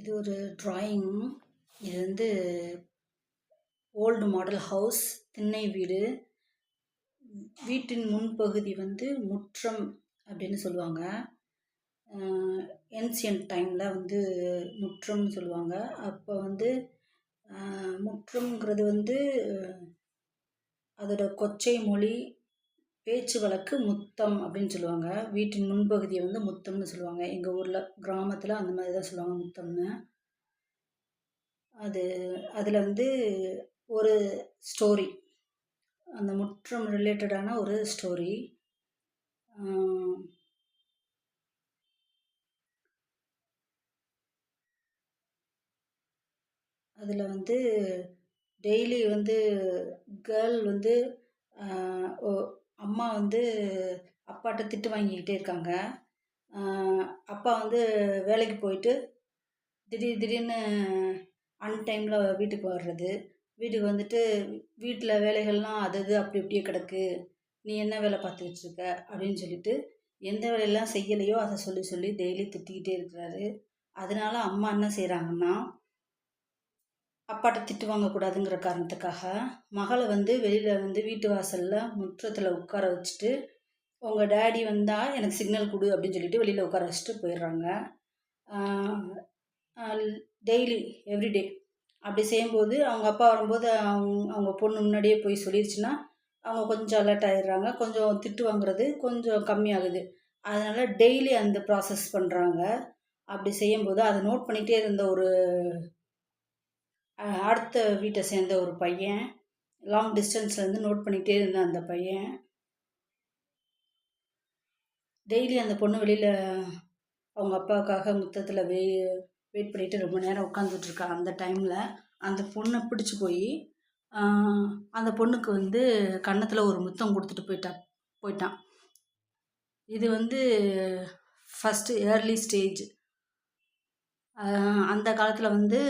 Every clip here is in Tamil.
இது ஒரு ட்ராயிங் இது வந்து ஓல்டு மாடல் ஹவுஸ் திண்ணை வீடு. வீட்டின் முன்பகுதி வந்து முற்றம் அப்படின்னு சொல்லுவாங்க. ஏன்சியன்ட் டைமில் வந்து முற்றம்னு சொல்லுவாங்க. அப்போ வந்து முற்றம்ங்கிறது வந்து அதோட கொச்சை மொழி பேச்சு வழக்கு முத்தம் அப்படின்னு சொல்லுவாங்க. வீட்டின் முன்பகுதியை வந்து முத்தம்னு சொல்லுவாங்க. எங்கள் ஊரில் கிராமத்தில் அந்த மாதிரி தான் சொல்லுவாங்க முத்தம்னு. அது அதில் வந்து ஒரு ஸ்டோரி அந்த முற்றம் ரிலேட்டடான ஒரு ஸ்டோரி அதில் வந்து டெய்லி வந்து கேர்ள் வந்து அம்மா வந்து அப்பாட்ட திட்டு வாங்கிக்கிட்டே இருக்காங்க. அப்பா வந்து வேலைக்கு போயிட்டு திடீர் திடீர்னு அன்டைமில் வீட்டுக்கு வர்றது. வீட்டுக்கு வந்துட்டு வீட்டில் வேலைகள்லாம் அது அது அப்படி இப்படியே கிடக்கு. நீ என்ன வேலை பார்த்துக்கிட்டு இருக்க? அப்படின்னு சொல்லிட்டு எந்த வேலையெல்லாம் செய்யலையோ அதை சொல்லி சொல்லி டெய்லி திட்டிக்கிட்டே இருக்கிறாரு. அதனால அம்மா என்ன செய்கிறாங்கன்னா அப்பாட்ட திட்டு வாங்கக்கூடாதுங்கிற காரணத்துக்காக மகளை வந்து வெளியில் வந்து வீட்டு வாசலில் முற்றத்தில் உட்கார வச்சுட்டு உங்கள் டேடி வந்தால் எனக்கு சிக்னல் கொடு அப்படின்னு சொல்லிட்டு வெளியில் உட்கார வச்சுட்டு போயிடுறாங்க. டெய்லி எவ்ரிடே அப்படி செய்யும்போது அவங்க அப்பா வரும்போது அவங்க அவங்க பொண்ணு முன்னாடியே போய் சொல்லிடுச்சுன்னா அவங்க கொஞ்சம் அலர்ட் ஆகிடுறாங்க கொஞ்சம் திட்டு வாங்குறது கொஞ்சம் கம்மியாகுது. அதனால் டெய்லி அந்த ப்ராசஸ் பண்ணுறாங்க அப்படி செய்யும்போது அதை நோட் பண்ணிகிட்டே இருந்த ஒரு அடுத்த வீட்டை சேர்ந்த ஒரு பையன் லாங் டிஸ்டன்ஸ்லேருந்து நோட் பண்ணிகிட்டே இருந்தான் அந்த பையன். டெய்லி அந்த பொண்ணு வெளியில் அவங்க அப்பாவுக்காக முத்தத்தில் வெ வெயிட் பண்ணிவிட்டு ரொம்ப நேரம் உட்காந்துட்ருக்கா அந்த டைமில் அந்த பொண்ணை பிடிச்சி போய் அந்த பொண்ணுக்கு வந்து கன்னத்தில் ஒரு முத்தம் கொடுத்துட்டு போயிட்டா போயிட்டான். இது வந்து ஃபஸ்ட்டு ஏர்லி ஸ்டேஜ் அந்த காலத்தில் வந்து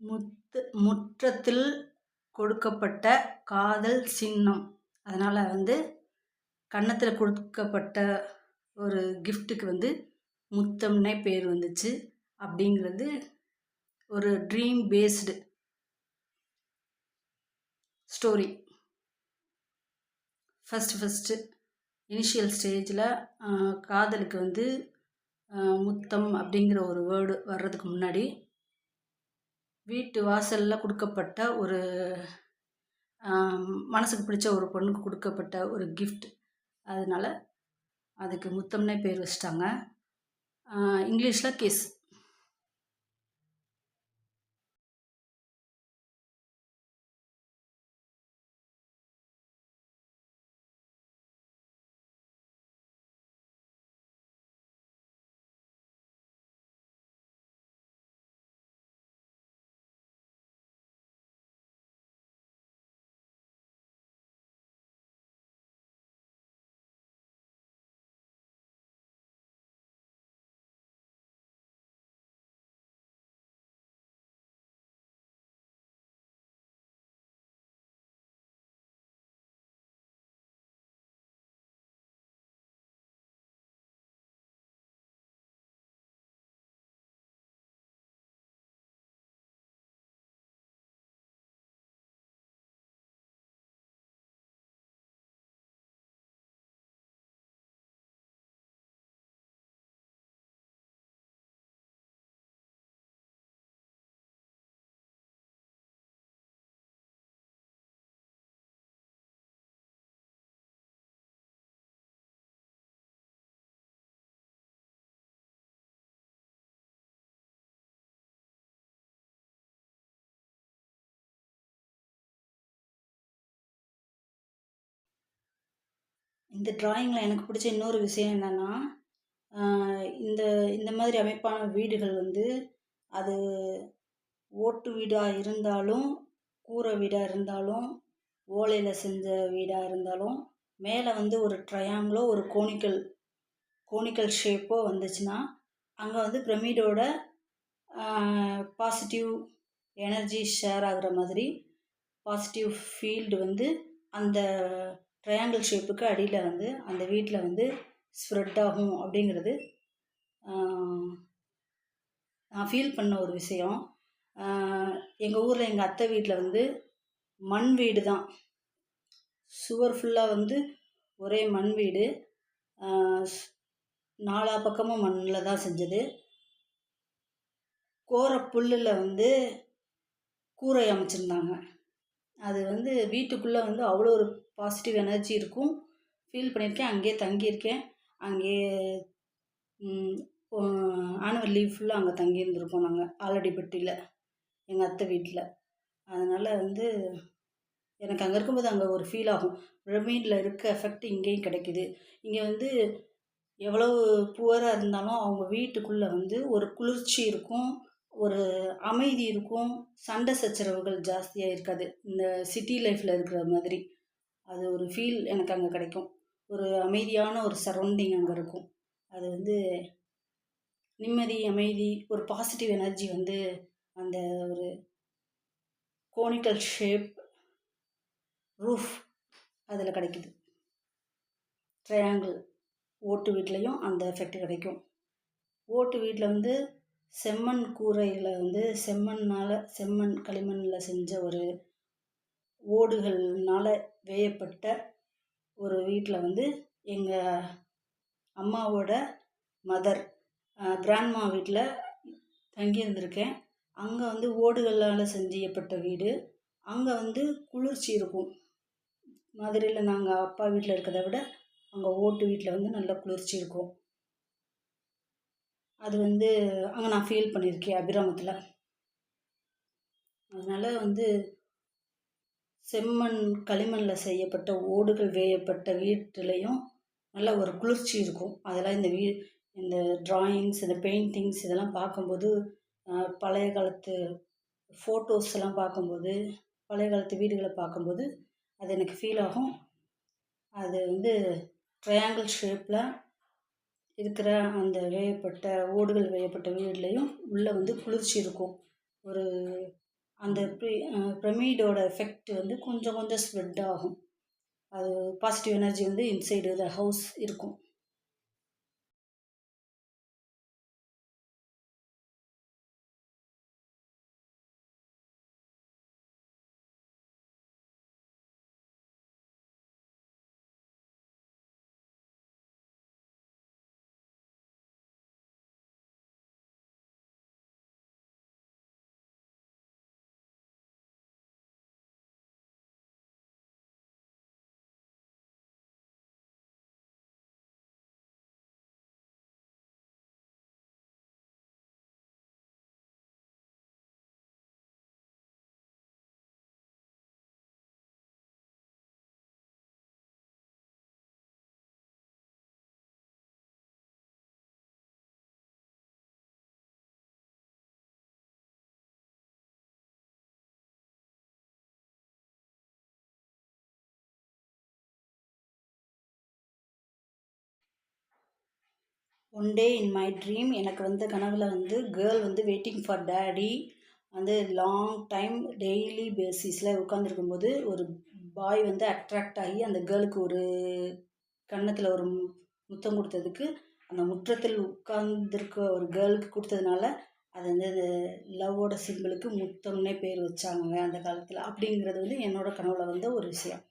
முத்து முற்றத்தில் கொடுக்கப்பட்ட காதல் சின்னம். அதனால் வந்து கன்னத்தில் கொடுக்கப்பட்ட ஒரு கிஃப்ட்டுக்கு வந்து முத்தம்னே பேர் வந்துச்சு. அப்படிங்கிறது ஒரு dream based story first first initial ஸ்டேஜில் காதலுக்கு வந்து முத்தம் அப்படிங்கிற ஒரு வேர்டு வர்றதுக்கு முன்னாடி வீட்டு வாசலில் கொடுக்கப்பட்ட ஒரு மனதுக்கு பிடிச்ச ஒரு பொண்ணுக்கு கொடுக்கப்பட்ட ஒரு கிஃப்ட் அதனால் அதுக்கு முத்தம்னே பேர் வச்சிட்டாங்க. இங்கிலீஷில் கிஸ் இந்த ட்ராயிங்கில் எனக்கு பிடிச்ச இன்னொரு விஷயம் என்னென்னா இந்த இந்த மாதிரி அமைப்பான வீடுகள் வந்து அது ஓட்டு வீடாக இருந்தாலும் கூரை வீடாக இருந்தாலும் ஓலையில் செஞ்ச வீடாக இருந்தாலும் மேலே வந்து ஒரு ட்ரையாங்கிளோ ஒரு கோனிக்கல் கோனிக்கல் ஷேப்போ வந்துச்சுன்னா அங்கே வந்து பிரமிடோட பாசிட்டிவ் எனர்ஜி ஷேர் ஆகிற மாதிரி பாசிட்டிவ் ஃபீல்டு வந்து அந்த ட்ரையாங்கிள் ஷேப்புக்கு அடியில் வந்து அந்த வீட்டில் வந்து ஸ்ப்ரெட் ஆகும் அப்படிங்கிறது நான் ஃபீல் பண்ண ஒரு விஷயம். எங்கள் ஊரில் எங்கள் அத்தை வீட்டில் வந்து மண் வீடு தான். சுவர் ஃபுல்லாக வந்து ஒரே மண் வீடு. நாலா பக்கமும் மண்ணில் தான் செஞ்சது. கோர புல்லில் வந்து கூரை அமைச்சிருந்தாங்க. அது வந்து வீட்டுக்குள்ளே வந்து அவ்வளோ ஒரு பாசிட்டிவ் எனர்ஜி இருக்கும். ஃபீல் பண்ணியிருக்கேன் அங்கேயே தங்கியிருக்கேன். அங்கேயே ஆனுவல் லீவ் ஃபுல்லாக அங்கே தங்கியிருந்திருக்கோம் நாங்கள் ஆலடிப்பட்டியில் எங்கள் அத்தை வீட்டில் அதனால் வந்து எனக்கு அங்கே இருக்கும்போது அங்கே ஒரு ஃபீல் ஆகும். பிரமிடில் இருக்க எஃபெக்ட் இங்கேயும் கிடைக்குது. இங்கே வந்து எவ்வளோ புவராக இருந்தாலும் அவங்க வீட்டுக்குள்ளே வந்து ஒரு குளிர்ச்சி இருக்கும். ஒரு அமைதி இருக்கும் சண்டை சச்சரவுகள் ஜாஸ்தியாக இருக்காது. இந்த சிட்டி லைஃப்பில் இருக்கிற மாதிரி. அது ஒரு ஃபீல் எனக்கு அங்கே கிடைக்கும். ஒரு அமைதியான ஒரு சரௌண்டிங் அங்கே இருக்கும். அது வந்து நிம்மதி அமைதி ஒரு பாசிட்டிவ் எனர்ஜி வந்து அந்த ஒரு கோனிக்கல் ஷேப் ரூஃப் அதில் கிடைக்குது. ட்ரையாங்கிள் ஓட்டு வீட்லேயும் அந்த எஃபெக்ட் கிடைக்கும். ஓட்டு வீட்டில் வந்து செம்மண் கூரையில் வந்து செம்மண்ணால் செம்மண் களிமண்ணில் செஞ்ச ஒரு ஓடுகள்னால் வேயப்பட்ட ஒரு வீட்டில் வந்து எங்கள் அம்மாவோட மதர் கிராண்ட்மா வீட்டில் தங்கியிருந்திருக்கேன். அங்கே வந்து ஓடுகளால் செஞ்சப்பட்ட வீடு. அங்கே வந்து குளிர்ச்சி இருக்கும். மதுரையில் நாங்கள் அப்பா வீட்டில் இருக்கிறத விட அங்கே ஓட்டு வீட்டில் வந்து நல்ல குளிர்ச்சி இருக்கும். அது வந்து அங்கே நான் ஃபீல் பண்ணியிருக்கேன் அபிராமத்தில். அதனால் வந்து செம்மண் களிமண்ணில் செய்யப்பட்ட ஓடுகள் வேயப்பட்ட வீட்டிலையும் நல்ல ஒரு குளிர்ச்சி இருக்கும். அதெல்லாம் இந்த வீ இந்த ட்ராயிங்ஸ் இந்த பெயிண்டிங்ஸ் இதெல்லாம் பார்க்கும்போது பழைய காலத்து ஃபோட்டோஸ் எல்லாம் பார்க்கும்போது பழைய காலத்து வீடுகளை பார்க்கும்போது அது எனக்கு ஃபீல் ஆகும். அது வந்து ட்ரையாங்கிள் ஷேப்பில் இருக்கிற அந்த வேயப்பட்ட ஓடுகள் வேயப்பட்ட வீடுலேயும் உள்ளே வந்து குளிர்ச்சி இருக்கும். ஒரு அந்த ப்ரி பிரமிடோட எஃபெக்ட் வந்து கொஞ்சம் கொஞ்சம் ஸ்ப்ரெட் ஆகும். அது பாசிட்டிவ் எனர்ஜி வந்து இன்சைடு த ஹவுஸ் இருக்கும். One day in my dream எனக்கு வந்த கனவில் வந்து கேர்ள் வந்து வெயிட்டிங் ஃபார் டேடி வந்து லாங் டைம் டெய்லி பேசிஸில் உட்காந்துருக்கும்போது ஒரு பாய் வந்து அட்ராக்ட் ஆகி அந்த கேர்ளுக்கு ஒரு கன்னத்தில் ஒரு முத்தம் கொடுத்ததுக்கு அந்த முற்றத்தில் உட்கார்ந்துருக்க ஒரு கேர்ளுக்கு கொடுத்ததுனால அது வந்து அந்த லவ்வோட சிம்பிளுக்கு முத்தம்னே பேர் வச்சாங்க அந்த காலத்தில். அப்படிங்கிறது வந்து என்னோடய கனவில் வந்த ஒரு விஷயம்.